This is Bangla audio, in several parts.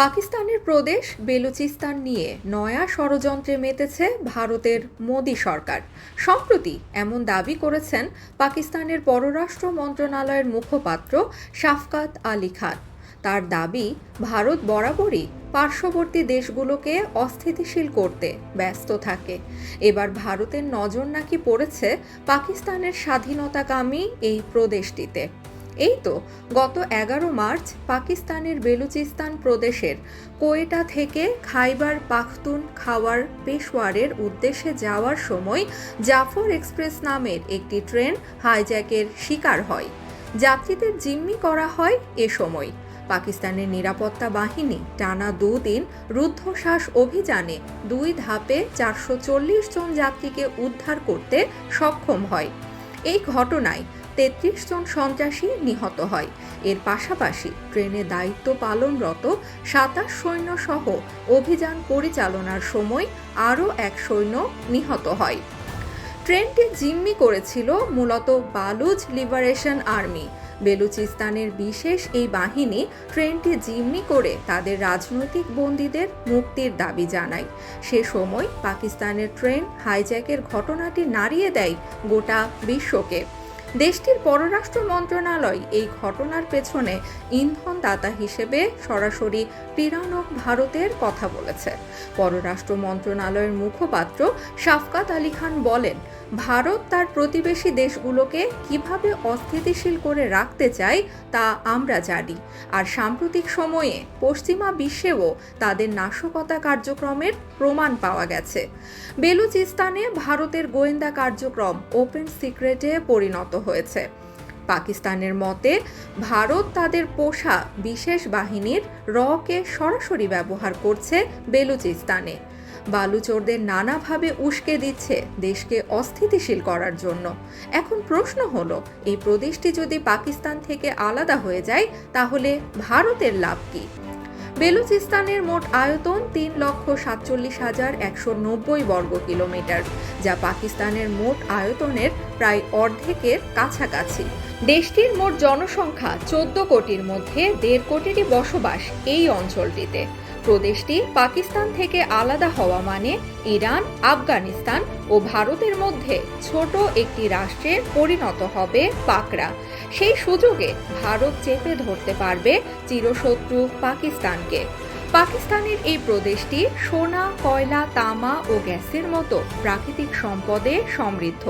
পাকিস্তানের প্রদেশ বেলুচিস্তান নিয়ে নয়া ষড়যন্ত্রে মেতেছে ভারতের মোদী সরকার। সম্প্রতি এমন দাবি করেছেন পাকিস্তানের পররাষ্ট্র মন্ত্রণালয়ের মুখপাত্র শাফকাত আলী খান। তার দাবি, ভারত বরাবরই পার্শ্ববর্তী দেশগুলোকে অস্থিতিশীল করতে ব্যস্ত থাকে। এবার ভারতের নজর নাকি পড়েছে পাকিস্তানের স্বাধীনতাকামী এই প্রদেশটিতে। এই তো, গত এগারো মার্চ পাকিস্তানের বেলুচিস্তান প্রদেশের কোয়েটা থেকে খাইবার পাখতুন খাওয়ার পেশোয়ারের উদ্দেশ্যে যাওয়ার সময় জাফর এক্সপ্রেস নামের একটি ট্রেন হাইজ্যাকের শিকার হয়। যাত্রীদের জিম্মি করা হয় এ সময়। পাকিস্তানের নিরাপত্তা বাহিনী টানা দুদিন রুদ্ধশ্বাস অভিযানে দুই ধাপে চারশো চল্লিশ জন যাত্রীকে উদ্ধার করতে সক্ষম হয়। এই ঘটনায় তেত্রিশ জন সন্ত্রাসী নিহত হয়। এর পাশাপাশি ট্রেনে দায়িত্ব পালনরত সাতাশ সৈন্য সহ অভিযান পরিচালনার সময় আরও এক সৈন্য নিহত হয়। ট্রেনটি জিম্মি করেছিল মূলত বালুচ লিবারেশন আর্মি। বেলুচিস্তানের বিশেষ এই বাহিনী ট্রেনটি জিম্মি করে তাদের রাজনৈতিক বন্দীদের মুক্তির দাবি জানায়। সে সময় পাকিস্তানের ট্রেন হাইজ্যাকের ঘটনাটি নাড়িয়ে দেয় গোটা বিশ্বকে। দেশটির পররাষ্ট্র মন্ত্রণালয় এই ঘটনার পেছনে ইন্ধনদাতা হিসেবে সরাসরি পিরানক ভারতের কথা বলেছে। পররাষ্ট্র মন্ত্রণালয়ের মুখপাত্র শাফকাত আলী খান বলেন ভারত তার প্রতিবেশী দেশগুলোকে কীভাবে অস্থিতিশীল করে রাখতে চায় তা আমরা জানি। আর সাম্প্রতিক সময়ে পশ্চিমা বিশ্বেও তাদের নাশকতা কার্যক্রমের প্রমাণ পাওয়া গেছে। বেলুচিস্তানে ভারতের গোয়েন্দা কার্যক্রম ওপেন সিক্রেটে পরিণত হয়েছে। পাকিস্তানের মতে, ভারত তাদের পোষা বিশেষ বাহিনীর রকে সরাসরি ব্যবহার করছে বেলুচিস্তানে। বালুচোরদের নানাভাবে উস্কে দিচ্ছে দেশকে অস্থিতিশীল করার জন্য। এখন প্রশ্ন হলো, এই প্রদেশটি যদি পাকিস্তান থেকে আলাদা হয়ে যায়, তাহলে ভারতের লাভ কী? বেলুচিস্তানের মোট আয়তন তিন লক্ষ সাতচল্লিশ হাজার একশো নব্বই বর্গ কিলোমিটার, যা পাকিস্তানের মোট আয়তনের প্রায় অর্ধেকের কাছাকাছি। দেশটির মোট জনসংখ্যা চোদ্দ কোটির মধ্যে দেড় কোটিরই বসবাস এই অঞ্চলটিতে। প্রদেশটি পাকিস্তান থেকে আলাদা হওয়া মানে ইরান, আফগানিস্তান ও ভারতের মধ্যে ছোট একটি রাষ্ট্রে পরিণত হবে পাকরা সেই সুযোগে ভারত চেপে ধরতে পারবে চিরশত্রু পাকিস্তানকে। পাকিস্তানের এই প্রদেশটি সোনা, কয়লা, তামা ও গ্যাসের মতো প্রাকৃতিক সম্পদে সমৃদ্ধ,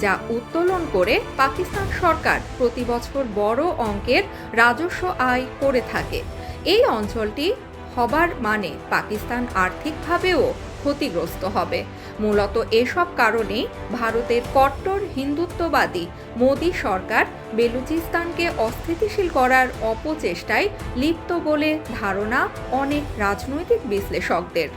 যা উত্তোলন করে পাকিস্তান সরকার প্রতি বছর বড় অঙ্কের রাজস্ব আয় করে থাকে। এই অঞ্চলটি হবার মানে পাকিস্তান আর্থিকভাবেও ক্ষতিগ্রস্ত হবে। মূলত এসব কারণে ভারতের কট্টর হিন্দুত্ববাদী মোদি সরকার বেলুচিস্তানকে অস্থিতিশীল করার অপচেষ্টায় লিপ্ত বলে ধারণা অনেক রাজনৈতিক বিশ্লেষকদের।